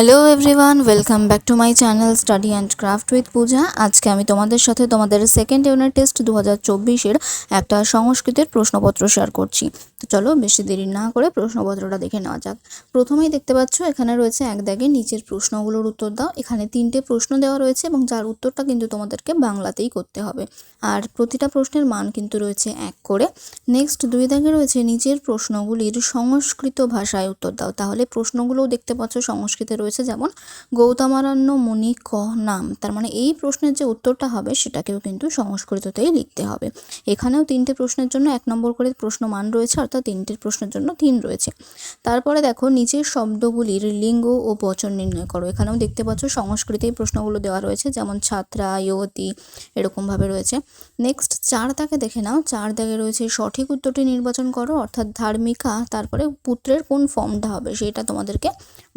Hello everyone, welcome back to my channel study and craft with Puja. আজকে আমি তোমাদের সাথে তোমাদের সেকেন্ড ইউনিট টেস্ট দু চব্বিশের একটা সংস্কৃতের প্রশ্নপত্র শেয়ার করছি। তো চলো বেশি দেরি না করে প্রশ্নপত্রটা দেখে নেওয়া যাক। প্রথমেই দেখতে পাচ্ছ, এখানে রয়েছে এক দাগে নিচের প্রশ্নগুলোর উত্তর দাও। এখানে তিনটে প্রশ্ন দেওয়া রয়েছে এবং যার উত্তরটা কিন্তু তোমাদেরকে বাংলাতেই করতে হবে। আর প্রতিটা প্রশ্নের মান কিন্তু রয়েছে এক করে। নেক্সট দুই দাগে রয়েছে নিচের প্রশ্নগুলির সংস্কৃত ভাষায় উত্তর দাও। তাহলে প্রশ্নগুলোও দেখতে পাচ্ছ সংস্কৃতে রয়েছে যেমন গৌতমারণ্য মুনি ক নাম। তার মানে এই প্রশ্নের যে উত্তরটা হবে সেটাকেও কিন্তু সংস্কৃততেই লিখতে হবে। এখানেও তিনটে প্রশ্নের জন্য এক নম্বর করে প্রশ্ন মান রয়েছে, অর্থাৎ তিনটে প্রশ্নের জন্য তিন রয়েছে। তারপরে দেখো নিচের শব্দগুলির লিঙ্গ ও বচন নির্ণয় করো। এখানেও দেখতে পাচ্ছ সংস্কৃতেই প্রশ্নগুলো দেওয়া রয়েছে, যেমন ছাত্রা, ইয়তী এরকমভাবে রয়েছে। নেক্সট চার দাগে দেখে নাও। চার দাগে রয়েছে সঠিক উত্তরটি নির্বাচন করো, অর্থাৎ ধার্মিকা, তারপরে পুত্রের কোন ফর্মটা হবে সেটা তোমাদেরকে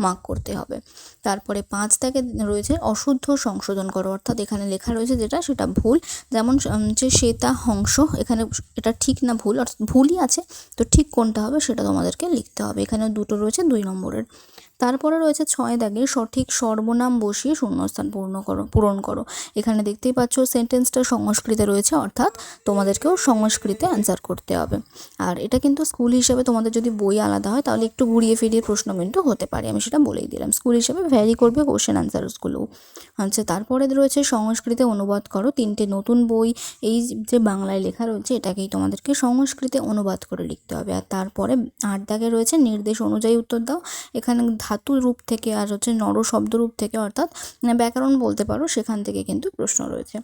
মার্ক করতে হবে। তারপরে পাঁচ থেকে রয়েছে অশুদ্ধ সংশোধন করো। অর্থাৎ এখানে লেখা রয়েছে যেটা, সেটা ভুল। যেমন যে শ্বেতা হংস, এখানে এটা ঠিক না ভুল, অর্থাৎ ভুলই আছে। তো ঠিক কোনটা হবে সেটা তোমাদেরকে লিখতে হবে। এখানে দুটো রয়েছে, দুই নম্বরের। তারপরে রয়েছে ছয় দাগে সঠিক সর্বনাম বসিয়ে শূন্যস্থান পূর্ণ করো, পূরণ করো। এখানে দেখতেই পাচ্ছ সেন্টেন্সটা সংস্কৃতে রয়েছে, অর্থাৎ তোমাদেরকেও সংস্কৃতে অ্যান্সার করতে হবে। আর এটা কিন্তু স্কুল হিসেবে তোমাদের যদি বই আলাদা হয়, তাহলে একটু ঘুরিয়ে ফিরিয়ে প্রশ্ন কিন্তু হতে পারে। আমি সেটা বলেই দিলাম। স্কুল হিসেবে ভ্যারি করবে কোশ্চেন অ্যান্সারসগুলো আচ্ছা তারপরে রয়েছে সংস্কৃতে অনুবাদ করো। তিনটে নতুন বই, এই যে বাংলায় লেখা রয়েছে, এটাকেই তোমাদেরকে সংস্কৃতে অনুবাদ করে লিখতে হবে। আর তারপরে আট দাগে রয়েছে নির্দেশ অনুযায়ী উত্তর দাও। এখানে ধাতু রূপ থেকে আর হচ্ছে নর শব্দ রূপ থেকে অর্থাৎ ব্যাকরণ বলতে পারো, সেখান থেকে কিন্তু প্রশ্ন রয়েছে।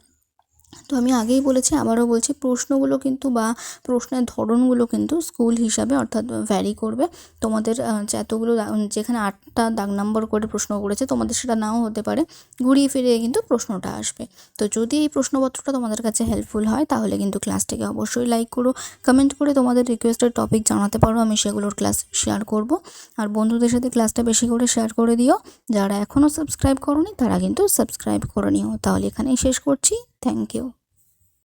তো আমি আগেই বলেছি, আবারও বলছি, প্রশ্নগুলো কিন্তু বা প্রশ্নের ধরনগুলো কিন্তু স্কুল হিসাবে অর্থাৎ ভ্যারি করবে। তোমাদের এতগুলো যেখানে আটটা দাগ নম্বর করে প্রশ্ন করেছে, তোমাদের সেটা নাও হতে পারে। ঘুরিয়ে ফিরিয়ে কিন্তু প্রশ্নটা আসবে। তো যদি এই প্রশ্নপত্রটা তোমাদের কাছে হেল্পফুল হয়, তাহলে কিন্তু ক্লাসটিকে অবশ্যই লাইক করো। কমেন্ট করে তোমাদের রিকোয়েস্টেড টপিক জানাতে পারো, আমি সেগুলোর ক্লাস শেয়ার করব। আর বন্ধুদের সাথে ক্লাসটা বেশি করে শেয়ার করে দিও। যারা এখনও সাবস্ক্রাইব করনি, তারা কিন্তু সাবস্ক্রাইব করে নিও। তাহলে এখানেই শেষ করছি। Thank you